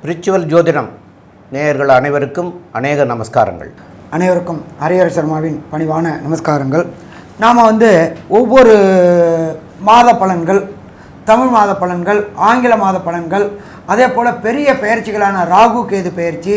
Spiritual ஜோதிடம் நேயர்கள் அனைவருக்கும் அநேக நமஸ்காரங்கள். அனைவருக்கும் ஹரிஹர சர்மாவின் பணிவான நமஸ்காரங்கள். நாம் வந்து ஒவ்வொரு மாத பலன்கள் தமிழ் மாத பலன்கள் ஆங்கில மாத பலன்கள் அதே போல் பெரிய பெயர்ச்சிகளான ராகு கேது பெயர்ச்சி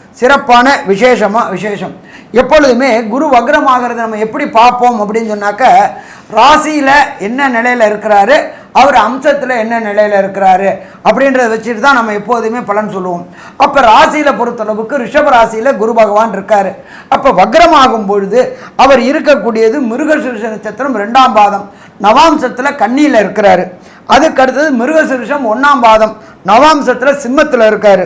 சிறப்பான விசேஷமாக விசேஷம். எப்பொழுதுமே குரு வக்ரம் நம்ம எப்படி பார்ப்போம் அப்படின்னு சொன்னாக்க ராசியில் என்ன நிலையில் இருக்கிறாரு அவர் அம்சத்தில் என்ன நிலையில் இருக்கிறாரு அப்படின்றத வச்சுட்டு தான் நம்ம எப்போதுமே பலன் சொல்லுவோம். அப்போ ராசியில் பொறுத்தளவுக்கு ரிஷப ராசியில் குரு பகவான் இருக்கார். அப்போ வக்ரமாகும் பொழுது அவர் இருக்கக்கூடியது மிருகசிருஷ நட்சத்திரம் ரெண்டாம் பாதம். நவாம்சத்தில் கன்னியில் இருக்கிறாரு. அதுக்கு அடுத்தது ஒன்றாம் பாதம். நவாம்சத்தில் சிம்மத்தில் இருக்கார்.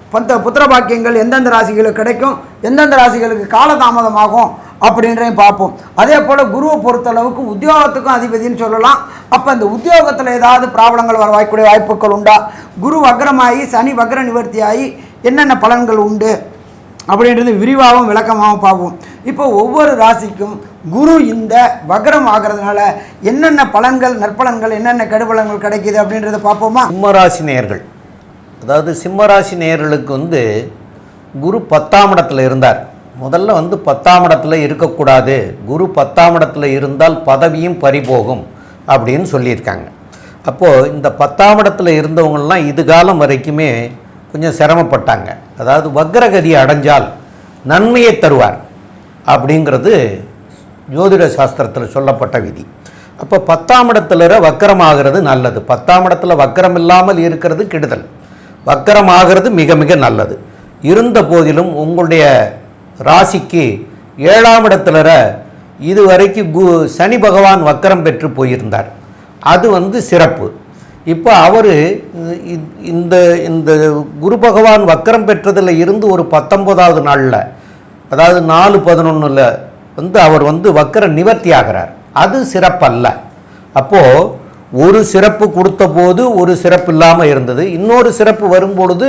பந்த புத்திர பாக்கியங்கள் எந்தெந்த ராசிகளுக்கு கிடைக்கும் எந்தெந்த ராசிகளுக்கு காலதாமதமாகும் அப்படின்றதையும் பார்ப்போம். அதே போல் குருவை பொறுத்தளவுக்கு உத்தியோகத்துக்கும் அதிபதின்னு சொல்லலாம். அப்போ இந்த உத்தியோகத்தில் ஏதாவது ப்ராப்ளங்கள் வர வாய்க்கூடிய வாய்ப்புகள் உண்டா? குரு வக்ரமாகி சனி வக்ர நிவர்த்தியாகி என்னென்ன பலன்கள் உண்டு? அப்படின்றது விரிவாகவும் விளக்கமாகவும் பார்ப்போம். இப்போ ஒவ்வொரு ராசிக்கும் குரு இந்த வக்ரம் ஆகிறதுனால என்னென்ன பலன்கள் நற்பலன்கள் என்னென்ன கெடுபலன்கள் கிடைக்குது அப்படின்றத பார்ப்போமா? கும்பராசி நேர்கள் அதாவது சிம்மராசி நேயர்களுக்கு வந்து குரு பத்தாம் இடத்துல இருந்தார். முதல்ல வந்து பத்தாம் இடத்துல இருக்கக்கூடாது. குரு பத்தாம் இடத்துல இருந்தால் பதவியும் பறிபோகும் அப்படின்னு சொல்லியிருக்காங்க. அப்போது இந்த பத்தாம் இடத்துல இருந்தவங்கள்லாம் இது காலம் வரைக்குமே கொஞ்சம் சிரமப்பட்டாங்க. அதாவது வக்ரகதி அடைஞ்சால் நன்மையை தருவார் அப்படிங்கிறது ஜோதிட சாஸ்திரத்தில் சொல்லப்பட்ட விதி. அப்போ பத்தாம் இடத்துல வக்கரமாகிறது நல்லது. பத்தாம் இடத்துல வக்கரம் இல்லாமல் இருக்கிறது கெடுதல். வக்கரமாகிறது மிக மிக நல்லது. இருந்த போதிலும் உங்களுடைய ராசிக்கு ஏழாம் இடத்துல இதுவரைக்கும் கு சனி பகவான் வக்கரம் பெற்று போயிருந்தார். அது வந்து சிறப்பு. இப்போ அவர் இந்த இந்த குரு பகவான் வக்கரம் பெற்றதில் இருந்து ஒரு பத்தொன்பதாவது நாளில் அதாவது நாலு பதினொன்றில் வந்து அவர் வந்து வக்கர நிவர்த்தி ஆகிறார். அது சிறப்பல்ல. அப்போது ஒரு சிறப்பு கொடுத்த போது ஒரு சிறப்பு இல்லாமல் இருந்தது. இன்னொரு சிறப்பு வரும்பொழுது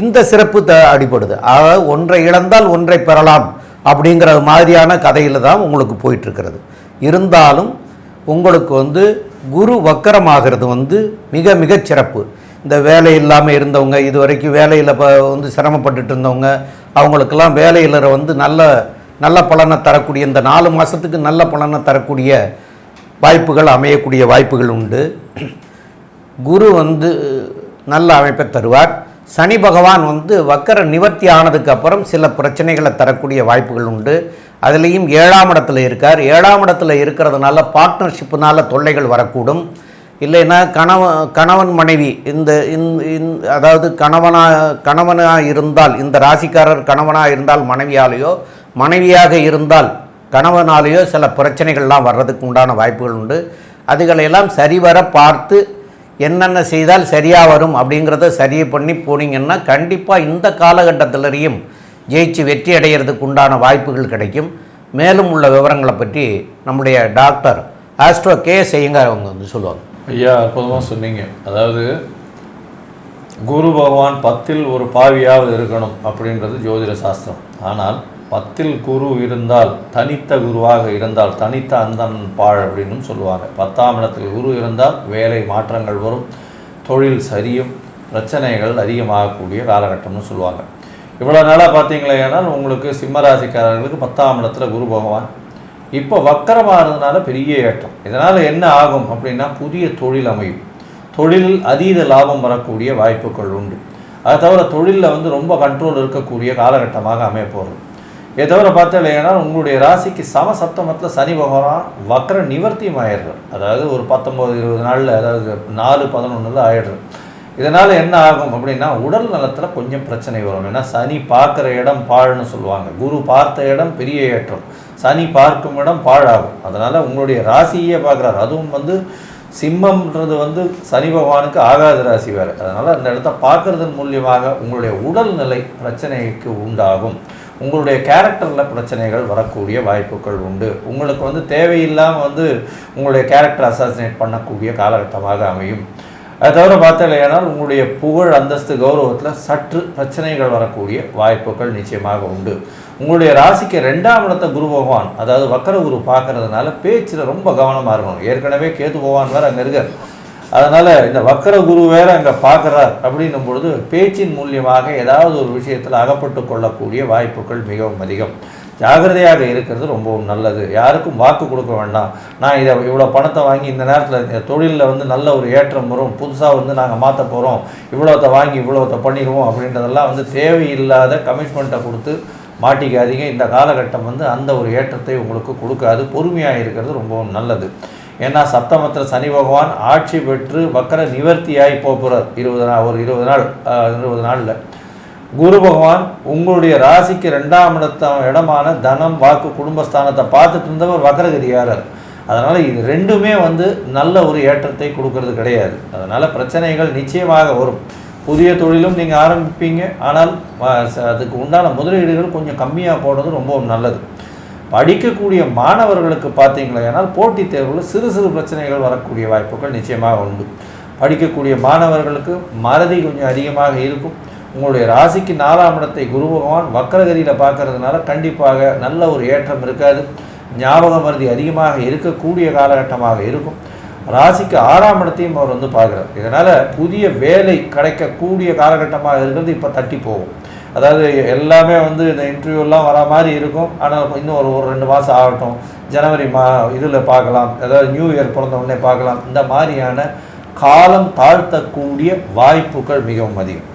இந்த சிறப்பு த அடிபடுது. அதாவது ஒன்றை இழந்தால் ஒன்றை பெறலாம் அப்படிங்கிற மாதிரியான கதையில் தான் உங்களுக்கு போயிட்டுருக்கிறது. இருந்தாலும் உங்களுக்கு வந்து குரு வக்கரமாகிறது வந்து மிக மிகச் சிறப்பு. இந்த வேலை இல்லாமல் இருந்தவங்க இது வரைக்கும் வேலையில் இப்போ வந்து சிரமப்பட்டுட்டு இருந்தவங்க அவங்களுக்கெல்லாம் வேலையில் வந்து நல்ல நல்ல பலனை தரக்கூடிய இந்த நாலு மாதத்துக்கு நல்ல பலனை தரக்கூடிய வாய்ப்புகள் அமையக்கூடிய வாய்ப்புகள் உண்டு. குரு வந்து நல்ல அமைப்பை தருவார். சனி பகவான் வந்து வக்கர நிவர்த்தி ஆனதுக்கு அப்புறம் சில பிரச்சனைகளை தரக்கூடிய வாய்ப்புகள் உண்டு. அதுலேயும் ஏழாம் இடத்துல இருக்கார். ஏழாம் இடத்துல இருக்கிறதுனால பார்ட்னர்ஷிப்புனால தொல்லைகள் வரக்கூடும். இல்லைன்னா கணவன் கணவன் மனைவி இந்த இந்த- அதாவது கணவனாக கணவனாக இருந்தால் இந்த ராசிக்காரர் கணவனாக இருந்தால் மனைவியாலேயோ மனைவியாக இருந்தால் கணவனாலேயோ சில பிரச்சனைகள்லாம் வர்றதுக்கு உண்டான வாய்ப்புகள் உண்டு. அதுகளையெல்லாம் சரிவர பார்த்து என்னென்ன செய்தால் சரியாக வரும் அப்படிங்கிறத சரி பண்ணி போனீங்கன்னா கண்டிப்பாக இந்த காலகட்டத்திலரையும் ஜெயிச்சு வெற்றி அடைகிறதுக்கு உண்டான வாய்ப்புகள் கிடைக்கும். மேலும் உள்ள விவரங்களை பற்றி நம்முடைய டாக்டர் ஆஸ்ட்ரோ கே செய்யுங்க அவங்க வந்து சொல்லுவாங்க. ஐயா அற்புதமாக சொன்னீங்க. அதாவது குரு பகவான் பத்தில் ஒரு பாவியாவது இருக்கணும் அப்படின்றது ஜோதிட சாஸ்திரம். ஆனால் பத்தில் குரு இருந்தால் தனித்த குருவாக இருந்தால் தனித்த அந்தன் பாழ் அப்படின்னு சொல்லுவாங்க. பத்தாம் இடத்தில் குரு இருந்தால் வேலை மாற்றங்கள் வரும் தொழில் சரியும் பிரச்சனைகள் அதிகமாகக்கூடிய காலகட்டம்னு சொல்லுவாங்க. இவ்வளோ நாளாக பார்த்தீங்களேனால் உங்களுக்கு சிம்மராசிக்காரர்களுக்கு பத்தாம் இடத்துல குரு பகவான். இப்போ வக்கரமாக இருந்ததுனால பெரிய ஏற்றம். இதனால் என்ன ஆகும் அப்படின்னா புதிய தொழில் அமையும். தொழிலில் அதீத லாபம் வரக்கூடிய வாய்ப்புகள் உண்டு. அதை தவிர தொழிலில் வந்து ரொம்ப கண்ட்ரோல் இருக்கக்கூடிய காலகட்டமாக அமைய போகிறது. இதை தவிர பார்த்தீங்கன்னா உங்களுடைய ராசிக்கு சம சப்தமத்தில் சனி பகவான் வக்கர நிவர்த்தியும் ஆயிடுறார். அதாவது ஒரு பத்தொம்போது இருபது நாளில் அதாவது நாலு பதினொன்றில் ஆயிடுறார். இதனால் என்ன ஆகும் அப்படின்னா உடல் நலத்தில் கொஞ்சம் பிரச்சனை வரும். ஏன்னா சனி பார்க்குற இடம் பாழ்னு சொல்லுவாங்க. குரு பார்த்த இடம் பெரிய ஏற்றம். சனி பார்க்கும் இடம் பாழாகும். அதனால் உங்களுடைய ராசியே பார்க்குறாரு. அதுவும் வந்து சிம்மம்ன்றது வந்து சனி பகவானுக்கு ஆகாத ராசி வேறு. அதனால் அந்த இடத்த பார்க்குறதன் மூலியமாக உங்களுடைய உடல்நிலை பிரச்சனைக்கு உண்டாகும். உங்களுடைய கேரக்டரில் பிரச்சனைகள் வரக்கூடிய வாய்ப்புகள் உண்டு. உங்களுக்கு வந்து தேவையில்லாமல் வந்து உங்களுடைய கேரக்டர் அசாசினேட் பண்ணக்கூடிய காலகட்டமாக அமையும். அதை தவிர பார்த்தலையானால் உங்களுடைய புகழ் அந்தஸ்து கௌரவத்தில் சற்று பிரச்சனைகள் வரக்கூடிய வாய்ப்புகள் நிச்சயமாக உண்டு. உங்களுடைய ராசிக்கு ரெண்டாம் இடத்த குரு பகவான் அதாவது வக்கர குரு பார்க்கறதுனால பேச்சில் ரொம்ப கவனமாக இருக்கணும். ஏற்கனவே கேது பகவான் வேறு அங்கே இருக்கார். அதனால் இந்த வக்கர குரு வேற அங்கே பார்க்குறார் அப்படின்னும் பொழுது பேச்சின் மூலியமாக ஏதாவது ஒரு விஷயத்தில் அகப்பட்டு கொள்ளக்கூடிய வாய்ப்புகள் மிகவும் அதிகம். ஜாகிரதையாக இருக்கிறது ரொம்பவும் நல்லது. யாருக்கும் வாக்கு கொடுக்க வேண்டாம். நான் இதை இவ்வளோ பணத்தை வாங்கி இந்த நேரத்தில் இந்த தொழிலில் வந்து நல்ல ஒரு ஏற்றம் வரும். புதுசாக வந்து நாங்கள் மாற்ற போகிறோம் இவ்வளோத்தை வாங்கி இவ்வளோத்தை பண்ணிடுவோம் அப்படின்றதெல்லாம் வந்து தேவையில்லாத கமிட்மெண்ட்டை கொடுத்து மாட்டிக்காதீங்க. இந்த காலகட்டம் வந்து அந்த ஒரு ஏற்றத்தை உங்களுக்கு கொடுக்காது. பொறுமையாக இருக்கிறது ரொம்பவும் நல்லது. ஏன்னா சப்தமத்திர சனி பகவான் ஆட்சி பெற்று வக்கர நிவர்த்தியாகி போகிறார். இருபது நாள் ஒரு இருபது நாள் இருபது நாளில். குரு பகவான் உங்களுடைய ராசிக்கு ரெண்டாம் இடத்த இடமான தனம் வாக்கு குடும்பஸ்தானத்தை பார்த்துட்டு இருந்தவர் வக்கரகிரியாரர் அதனால் இது ரெண்டுமே வந்து நல்ல ஒரு ஏற்றத்தை கொடுக்கறது கிடையாது. அதனால் பிரச்சனைகள் நிச்சயமாக வரும். புதிய தொழிலும் நீங்கள் ஆரம்பிப்பீங்க. ஆனால் அதுக்கு உண்டான முதலீடுகள் கொஞ்சம் கம்மியாக போடுறது ரொம்ப நல்லது. படிக்கக்கூடிய மாணவர்களுக்கு பார்த்தீங்களா ஏன்னால் போட்டித் தேர்வில் சிறு சிறு பிரச்சனைகள் வரக்கூடிய வாய்ப்புகள் நிச்சயமாக உண்டு. படிக்கக்கூடிய மாணவர்களுக்கு மறதி கொஞ்சம் அதிகமாக இருக்கும். உங்களுடைய ராசிக்கு நாலாம் இடத்தை குரு பகவான் வக்கரகதியில் பார்க்கறதுனால கண்டிப்பாக நல்ல ஒரு ஏற்றம் இருக்காது. ஞாபக மருதி அதிகமாக இருக்கக்கூடிய காலகட்டமாக இருக்கும். ராசிக்கு ஆறாம் இடத்தையும் அவர் வந்து பார்க்குறார். இதனால் புதிய வேலை கிடைக்கக்கூடிய காலகட்டமாக இருக்கிறது. இப்போ தட்டி போகும். அதாவது எல்லாமே வந்து இந்த இன்டர்வியூலாம் வர மாதிரி இருக்கும். ஆனால் இன்னும் ஒரு ஒரு ரெண்டு மாதம் ஆகட்டும். ஜனவரி மா இதில் பார்க்கலாம். அதாவது நியூ இயர் பிறந்த உடனே பார்க்கலாம். இந்த மாதிரியான காலம் தாழ்த்தக்கூடிய வாய்ப்புகள் மிகவும் அதிகம்.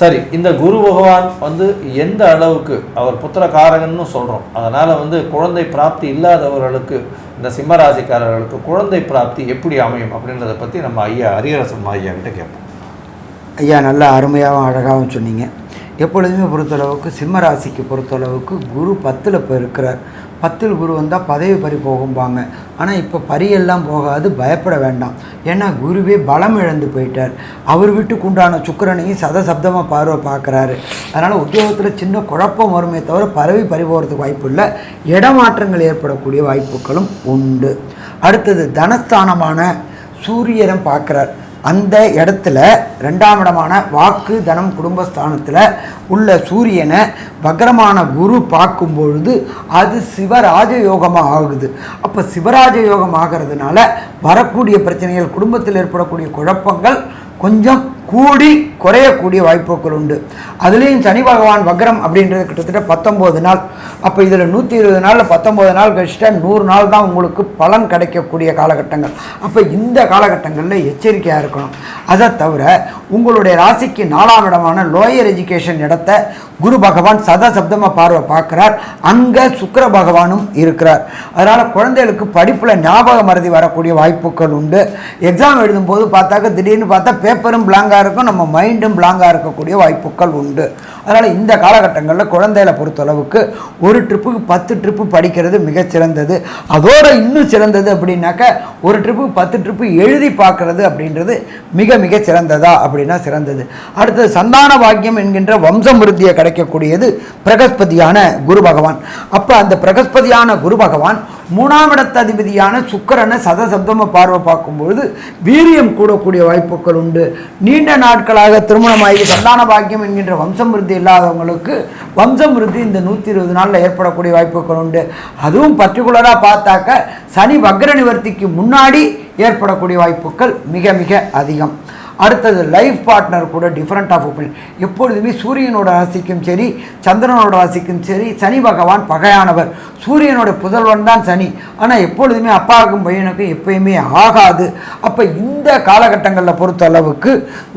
சரி இந்த குரு பகவான் வந்து எந்த அளவுக்கு அவர் புத்திரகாரகன்னு சொல்கிறோம் அதனால் வந்து குழந்தை பிராப்தி இல்லாதவர்களுக்கு இந்த சிம்மராசிக்காரர்களுக்கு குழந்தை பிராப்தி எப்படி அமையும் அப்படின்றத பற்றி நம்ம ஐயா ஹரிஹரசன் ஐயா கிட்ட கேட்போம். ஐயா நல்லா அருமையாகவும் அழகாகவும் சொன்னீங்க. எப்பொழுதுமே பொறுத்தளவுக்கு சிம்ம ராசிக்கு பொறுத்தளவுக்கு குரு பத்தில் இப்போ இருக்கிறார். பத்தில் குரு வந்தால் பதவி பறி போகும்பாங்க. ஆனால் இப்போ பரியெல்லாம் போகாது பயப்பட வேண்டாம். ஏன்னா குருவே பலம் இழந்து போயிட்டார். அவர் வீட்டுக்கு உண்டான சுக்கிரனையும் சதசப்தமாக பார்வை பார்க்குறாரு. அதனால் உத்தியோகத்தில் சின்ன குழப்பம் வருமே தவிர பதவி பறி போகிறதுக்கு வாய்ப்பு இல்லை. இடமாற்றங்கள் ஏற்படக்கூடிய வாய்ப்புகளும் உண்டு. அடுத்தது தனஸ்தானமான சூரியனை பார்க்குறார். அந்த இடத்துல ரெண்டாம் இடமான வாக்கு தனம் குடும்பஸ்தானத்தில் உள்ள சூரியனை வக்ரமான குரு பார்க்கும் பொழுது அது சிவராஜ யோகமாக ஆகுது. அப்போ சிவராஜ யோகம் ஆகிறதுனால வரக்கூடிய பிரச்சனைகள் குடும்பத்தில் ஏற்படக்கூடிய குழப்பங்கள் கொஞ்சம் கூடி குறையக்கூடிய வாய்ப்புகள் உண்டு. அதுலேயும் சனி பகவான் வக்ரம் அப்படின்றது கிட்டத்தட்ட பத்தொம்போது நாள். அப்போ இதில் நூற்றி இருபது நாளில் பத்தொம்போது நாள் கழிச்சிட்டா நூறு நாள் தான் உங்களுக்கு பலன் கிடைக்கக்கூடிய காலகட்டங்கள். அப்போ இந்த காலகட்டங்களில் எச்சரிக்கையாக இருக்கணும். அதை தவிர உங்களுடைய ராசிக்கு நாலாம் இடமான லோயர் எஜுகேஷன் இடத்த குரு பகவான் சதசப்தமாக பார்வை பார்க்குறார். அங்கே சுக்கர பகவானும் இருக்கிறார். அதனால் குழந்தைகளுக்கு படிப்பில் ஞாபக மறதி வரக்கூடிய வாய்ப்புகள் உண்டு. எக்ஸாம் எழுதும்போது பார்த்தாக்க திடீர்னு பார்த்தா பேப்பரும் பிளாங்காக இருக்கும் நம்ம மைண்டும் பிளாங்காக இருக்கக்கூடிய வாய்ப்புகள் உண்டு. அதனால் இந்த காலகட்டங்களில் குழந்தைகளை பொறுத்தளவுக்கு ஒரு ட்ரிப்புக்கு பத்து ட்ரிப்பு படிக்கிறது மிகச் சிறந்தது. அதோட இன்னும் சிறந்தது அப்படின்னாக்க ஒரு ட்ரிப்புக்கு பத்து ட்ரிப்பு எழுதி பார்க்கறது அப்படின்றது மிக மிக சிறந்ததா அப்படின்னா சிறந்தது. அடுத்தது சந்தான பாக்கியம் என்கின்ற வம்சமிருத்தியை கிடைக்கக்கூடியது பிரகஸ்பதியான குரு பகவான். அப்போ அந்த பிரகஸ்பதியான குரு பகவான் மூணாம் இடத்த அதிபதியான சதசப்தம பார்வை பார்க்கும்பொழுது வீரியம் கூடக்கூடிய வாய்ப்புகள் உண்டு. நீண்ட நாட்களாக திருமணமாகி சந்தான பாக்கியம் என்கின்ற வம்சமிருத்தி இல்லாதவங்களுக்கு வம்சம் வம்சமிருத்தி இந்த நூற்றி இருபது நாளில் ஏற்படக்கூடிய வாய்ப்புகள் உண்டு. அதுவும் பர்டிகுலராக பார்த்தாக்க சனி வக்ர நிவர்த்திக்கு முன்னாடி ஏற்படக்கூடிய வாய்ப்புகள் மிக மிக அதிகம். அடுத்தது லைஃப் பார்ட்னர் கூட டிஃப்ரெண்ட் ஆஃப் ஒப்பீனியன் எப்பொழுதுமே சூரியனோட ராசிக்கும் சரி சந்திரனோட ராசிக்கும் சரி சனி பகவான் பகையானவர். சூரியனோட புதல்வன் தான் சனி. ஆனால் எப்பொழுதுமே அப்பாவுக்கும் பையனுக்கும் எப்பயுமே ஆகாது. அப்போ இந்த காலகட்டங்களில் பொறுத்த அளவுக்கு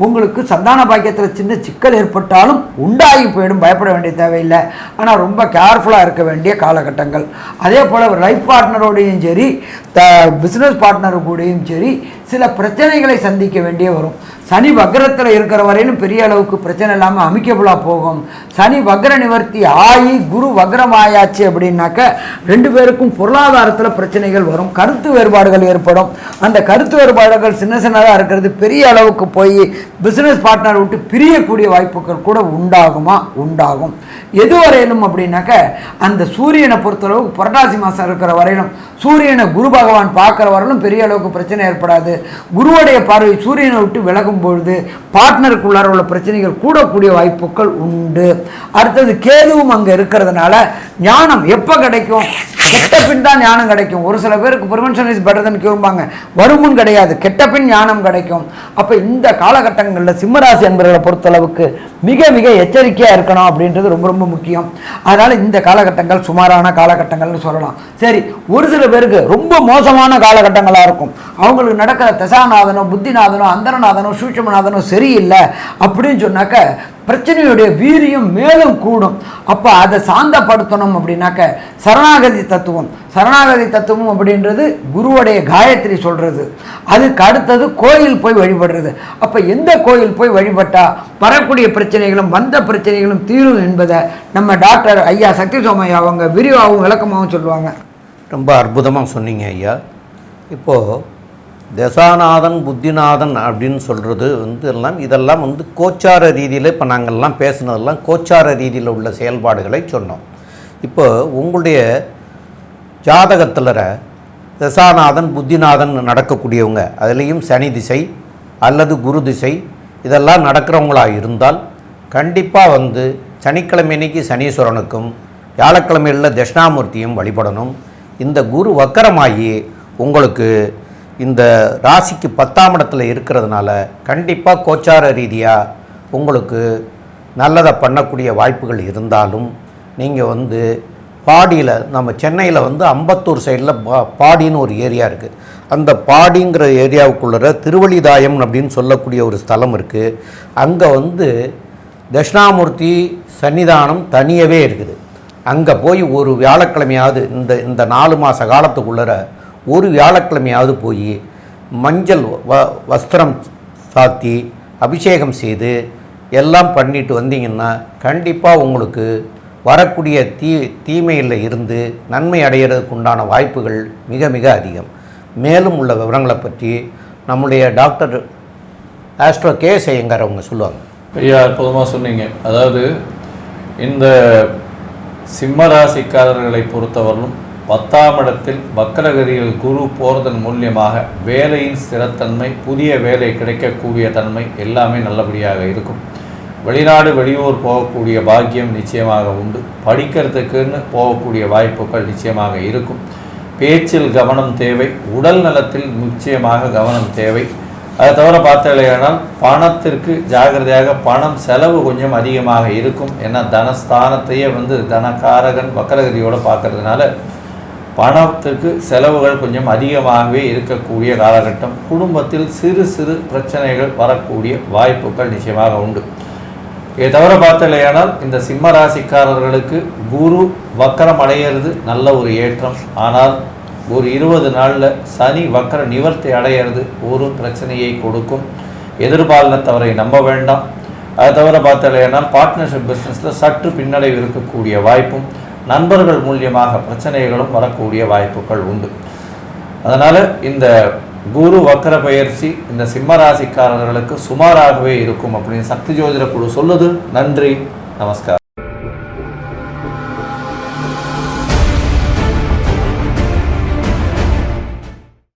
உங்களுக்கு சந்தான பாக்கியத்தில் சின்ன சிக்கல் ஏற்பட்டாலும் உண்டாகி போயிடும் பயப்பட வேண்டிய தேவையில்லை. ஆனால் ரொம்ப கேர்ஃபுல்லாக இருக்க வேண்டிய காலகட்டங்கள். அதே போல் லைஃப் பார்ட்னரோடையும் சரி த பிஸ்னஸ் பார்ட்னர் கூடயும் சரி சில பிரச்சனைகளை சந்திக்க வேண்டிய வரும். சனி வக்ரத்தில் இருக்கிற வரையிலும் பெரிய அளவுக்கு பிரச்சனை இல்லாமல் அமிக்கபுளாக போகும். சனி வக்ர நிவர்த்தி ஆகி குரு வக்ரம் ஆயாச்சு அப்படின்னாக்க ரெண்டு பேருக்கும் பொருளாதாரத்தில் பிரச்சனைகள் வரும். கருத்து வேறுபாடுகள் ஏற்படும். அந்த கருத்து வேறுபாடுகள் சின்ன சின்னதாக இருக்கிறது பெரிய அளவுக்கு போய் பிஸ்னஸ் பார்ட்னர் விட்டு பிரியக்கூடிய வாய்ப்புகள் கூட உண்டாகுமா? உண்டாகும். எது வரையிலும் அப்படின்னாக்க அந்த சூரியனை பொறுத்தளவுக்கு புரட்டாசி மாதம் இருக்கிற வரையிலும் சூரியனை குரு பகவான் பார்க்குற வரையிலும் பெரிய அளவுக்கு பிரச்சனை ஏற்படாது. குருவுடைய பார்வை சூரியனை விட்டு விலகும் பொழுது பார்ட்னருக்குள்ளார உள்ள பிரச்சனைகள் கூடக்கூடிய வாய்ப்புகள் உண்டு. அடுத்தது கேதுவும் அங்கே இருக்கிறதுனால ஞானம் எப்போ கிடைக்கும்? கெட்ட பின் தான் ஞானம் கிடைக்கும். ஒரு சில பேருக்கு ப்ரிவென்ஷன் இஸ் பெட்டர் தன் கியூர்பாங்க வருமுன் கிடையாது. கெட்ட பின் ஞானம் கிடைக்கும். அப்போ இந்த காலகட்டங்களில் சிம்மராசி என்பவர்களை பொறுத்தளவுக்கு மிக மிக எச்சரிக்கையாக இருக்கணும் அப்படின்றது ரொம்ப ரொம்ப முக்கியம். அதனால் இந்த காலகட்டங்கள் சுமாரான காலகட்டங்கள்னு சொல்லலாம். சரி ஒரு சில பேருக்கு ரொம்ப மோசமான காலகட்டங்களாக இருக்கும். அவங்களுக்கு நடக்கிற தசாநாதனோ புத்திநாதனோ அந்தரநாதனோ சூட்சமநாதனோ சரியில்லை. அப்படின்னு சொன்னாக்க பிரச்சனையுடைய வீரியம் மேலும் கூடும். அப்போ அதை சாந்தப்படுத்தணும் அப்படின்னாக்க சரணாகதி தத்துவம். சரணாகதி தத்துவம் அப்படின்றது குருவுடைய காயத்ரி சொல்கிறது அதுக்கு அடுத்தது கோயில் போய் வழிபடுறது. அப்போ எந்த கோயில் போய் வழிபட்டால் வரக்கூடிய பிரச்சனைகளும் வந்த பிரச்சனைகளும் தீரும் என்பதை நம்ம டாக்டர் ஐயா சக்தி சோமையா அவங்க விரிவாகவும் விளக்கமாகவும் சொல்லுவாங்க. ரொம்ப அற்புதமாக சொன்னீங்க ஐயா. இப்போது தசாநாதன் புத்திநாதன் அப்படின்னு சொல்கிறது வந்து எல்லாம் இதெல்லாம் வந்து கோச்சார ரீதியில் இப்போ நாங்கள்லாம் பேசுனதெல்லாம் கோச்சார ரீதியில் உள்ள செயல்பாடுகளை சொன்னோம். இப்போ உங்களுடைய ஜாதகத்தில் தசாநாதன் புத்திநாதன் நடக்கக்கூடியவங்க அதுலேயும் சனி திசை அல்லது குரு திசை இதெல்லாம் நடக்கிறவங்களாக இருந்தால் கண்டிப்பாக வந்து சனிக்கிழமை அன்னைக்கு சனீஸ்வரனுக்கும் வியாழக்கிழமையில் தட்சிணாமூர்த்தியும் வழிபடணும். இந்த குரு வக்கரமாகி உங்களுக்கு இந்த ராசிக்கு பத்தாம் இடத்துல இருக்கிறதுனால கண்டிப்பாக கோச்சார ரீதியாக உங்களுக்கு நல்லதை பண்ணக்கூடிய வாய்ப்புகள் இருந்தாலும் நீங்கள் வந்து பாடியில் நம்ம சென்னையில் வந்து அம்பத்தூர் சைடில் பா பாடின்னு ஒரு ஏரியா இருக்குது அந்த பாடிங்கிற ஏரியாவுக்குள்ளே திருவள்ளிதாயம் அப்படின்னு சொல்லக்கூடிய ஒரு ஸ்தலம் இருக்குது அங்கே வந்து தட்சிணாமூர்த்தி சன்னிதானம் தனியவே இருக்குது. அங்கே போய் ஒரு வியாழக்கிழமையாவது இந்த இந்த நாலு மாத காலத்துக்குள்ளே ஒரு வியாழக்கிழமையாவது போய் மஞ்சள் வ வஸ்திரம் சாத்தி அபிஷேகம் செய்து எல்லாம் பண்ணிட்டு வந்தீங்கன்னா கண்டிப்பாக உங்களுக்கு வரக்கூடிய தீ தீமையில் இருந்து நன்மை அடையிறதுக்கு உண்டான வாய்ப்புகள் மிக மிக அதிகம். மேலும் உள்ள விவரங்களை பற்றி நம்முடைய டாக்டர் ஆஸ்ட்ரோ கே செய்யங்கார் அவங்க சொல்லுவாங்க. ஐயா அற்புதமாக சொன்னீங்க. அதாவது இந்த சிம்ம ராசிக்காரர்களை பொறுத்தவரையிலும் பத்தாம் இடத்தில் வக்கரகதியில் குரு போகிறதன் மூலியமாக வேலையின் ஸ்திரத்தன்மை புதிய வேலை கிடைக்கக்கூடிய தன்மை எல்லாமே நல்லபடியாக இருக்கும். வெளிநாடு வெளியூர் போகக்கூடிய பாக்கியம் நிச்சயமாக உண்டு. படிக்கிறதுக்குன்னு போகக்கூடிய வாய்ப்புகள் நிச்சயமாக இருக்கும். பேச்சில் கவனம் தேவை உடல் நலத்தில் நிச்சயமாக கவனம் தேவை. அதை தவிர பார்த்தீங்கன்னா பணத்திற்கு ஜாகிரதையாக பணம் செலவு கொஞ்சம் அதிகமாக இருக்கும். ஏன்னா தனஸ்தானத்தையே வந்து தனக்காரகன் வக்கரகதியோடு பார்க்கறதுனால பணத்துக்கு செலவுகள் கொஞ்சம் அதிகமாகவே இருக்கக்கூடிய காலகட்டம். குடும்பத்தில் சிறு சிறு பிரச்சனைகள் வரக்கூடிய வாய்ப்புகள் நிச்சயமாக உண்டு. இதை தவிர பார்த்தலையானால் இந்த சிம்ம ராசிக்காரர்களுக்கு குரு வக்கரம் அடையிறது நல்ல ஒரு ஏற்றம். ஆனால் ஒரு இருபது நாளில் சனி வக்கர நிவர்த்தி அடையிறது ஒரு பிரச்சனையை கொடுக்கும். எதிர்பாலினத்தவரை நம்ப வேண்டாம். அதை தவிர பார்த்தலையானால் பார்ட்னர்ஷிப் பிஸ்னஸில் சற்று பின்னடைவு இருக்கக்கூடிய வாய்ப்பும் நண்பர்கள் மூலியமாக பிரச்சனைகளும் வரக்கூடிய வாய்ப்புகள் உண்டு. அதனால் இந்த குரு வக்கர பயிற்சி இந்த சிம்ம ராசிக்காரர்களுக்கு சுமாராகவே இருக்கும் அப்படின்னு சக்தி ஜோதிட குழு சொல்லுது. நன்றி. நமஸ்காரம்.